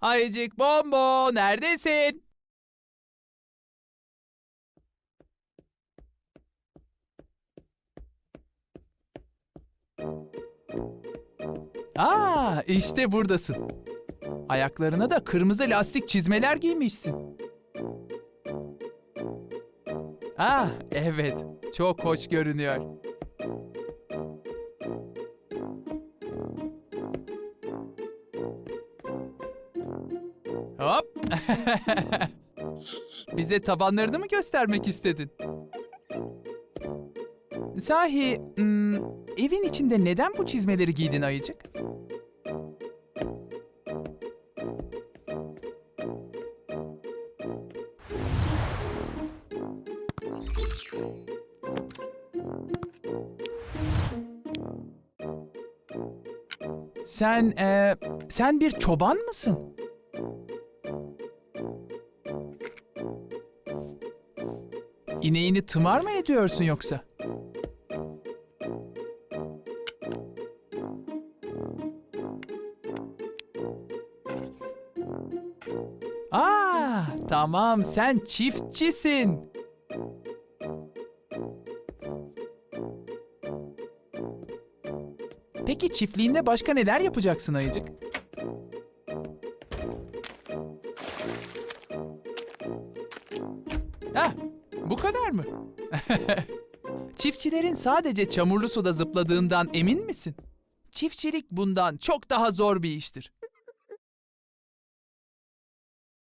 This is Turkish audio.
Ayıcık Bombo neredesin? Aa, işte buradasın. Ayaklarına da kırmızı lastik çizmeler giymişsin. Ah, evet. Çok hoş görünüyor. Hop. Bize tabanlarını mı göstermek istedin? Sahi, hmm, evin içinde neden bu çizmeleri giydin ayıcık? Sen, eee, sen bir çoban mısın? İneğini tımar mı ediyorsun yoksa? Aa, tamam sen çiftçisin. Peki çiftliğinde başka neler yapacaksın ayıcık? Heh, bu kadar mı? Çiftçilerin sadece çamurlu suda zıpladığından emin misin? Çiftçilik bundan çok daha zor bir iştir.